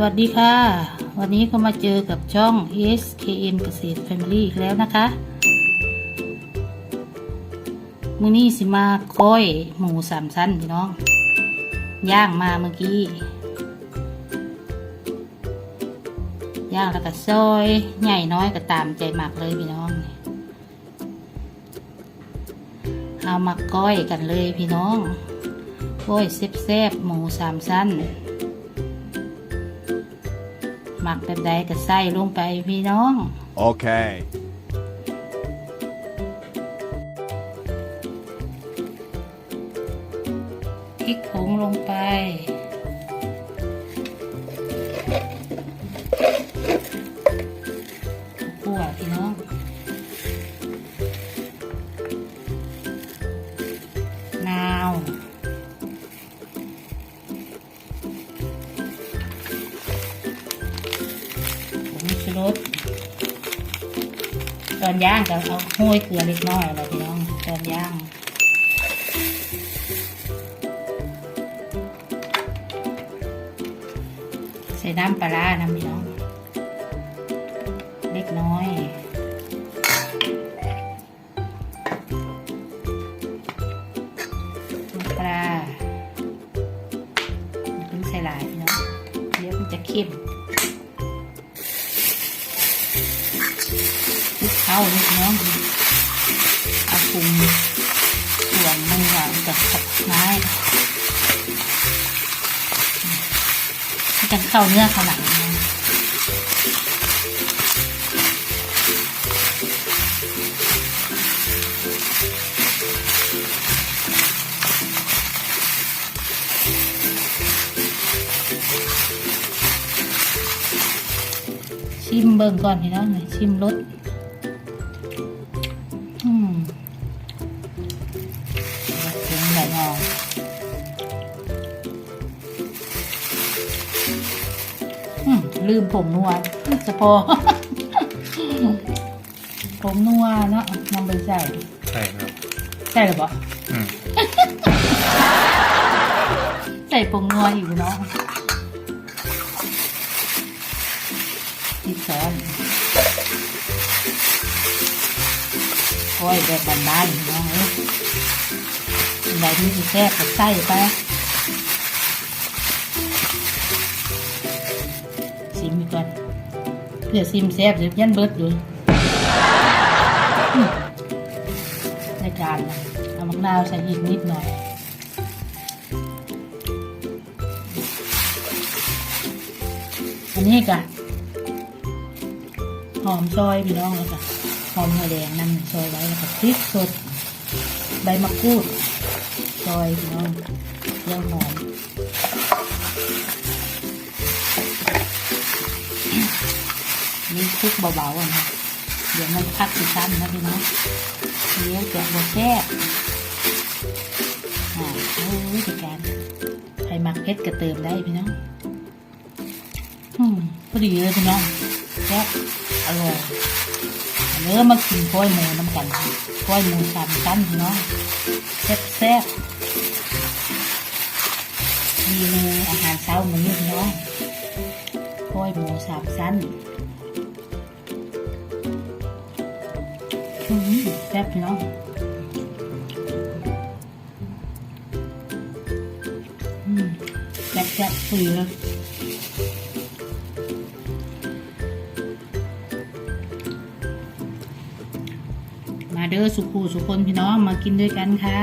วัสดีค่ะ วันนี้ก็มาเจอกับช่อง SKN เกษตร Family อีกแล้วนะคะ มื้อนี้สิมาก้อยหมูสามชั้นพี่น้อง ย่างมาเมื่อกี้ ย่างแล้วก็ซอย ใหญ่น้อยก็ตามใจหมักเลยพี่น้อง เอามาก้อยกันเลยพี่น้องก้อยแซ่บๆหมูสามชั้น หมักแบบใดก็ใส่ลงไปพี่น้อง Okay. พริกผงลงไป ชูรสตอนย่างก็เอาห้วยเกลือเล็กน้อยอะไรพี่น้องตอนย่างใส่น้ำปลาร้าน้ำพี่น้อง เล็กน้อยปลาอย่าเพิ่งใส่หลายพี่น้องเดี๋ยวมันจะเข้ม ลุกเข้าเล็กน้องอาคุมส่วนมันออะกับขับไม้ให้กันเข้าเนื้อขนาดนี้ ชิมเบิ่งก่อนพี่น้องหน่อยชิมรสอืมถึงไหนงองอืมลืมผมนัวจะพอ ผมนัวเนาะนำไปใส่ใช่ครับใส่หรือเปล่าอืมใส่ผงนัวอยู่เนาะ ที่ช้อนโอ้ยแบบบานๆเนาะเอ้ยอันใดที่สิแซ่บก็ใส่ไปซิมก่อนเพื่อซิมแซ่บเดี๋ยวยันเบิดอยู่ในการนะเอามะนาวใส่อีกนิดหน่อยอันนี้กะ หอมซอยพี่น้องเลยค่ะหอมหัวแดงนั่นซอยไว้แล้วก็พริกสด ใบมะกรูดซอยพี่น้องเรื่องหอมนี่คลุกเบาๆอะนะเดี๋ยวมันพักสิชั้นนะพี่น้องเดี๋ยวจะบดแซ่บอ่าโอ้ยจัดการใครมักเผ็ดก็เติมได้พี่น้อง อืมพอดีเลยพี่น้องแซ่บ อร่อยเนื้อมากินกล้อยหมูน้ำกันกล้อยหมูสามชั้นพี่น้องแซ่บแซ่บมีเมนูอาหารเช้ามื้อนี้พี่น้องกล้อยหมูสามชั้นอืมแซ่บพี่น้องอืมแซ่บแซ่บพอดีเลย เด้อสุขูสุคนพี่น้องมากินด้วยกันค่ะ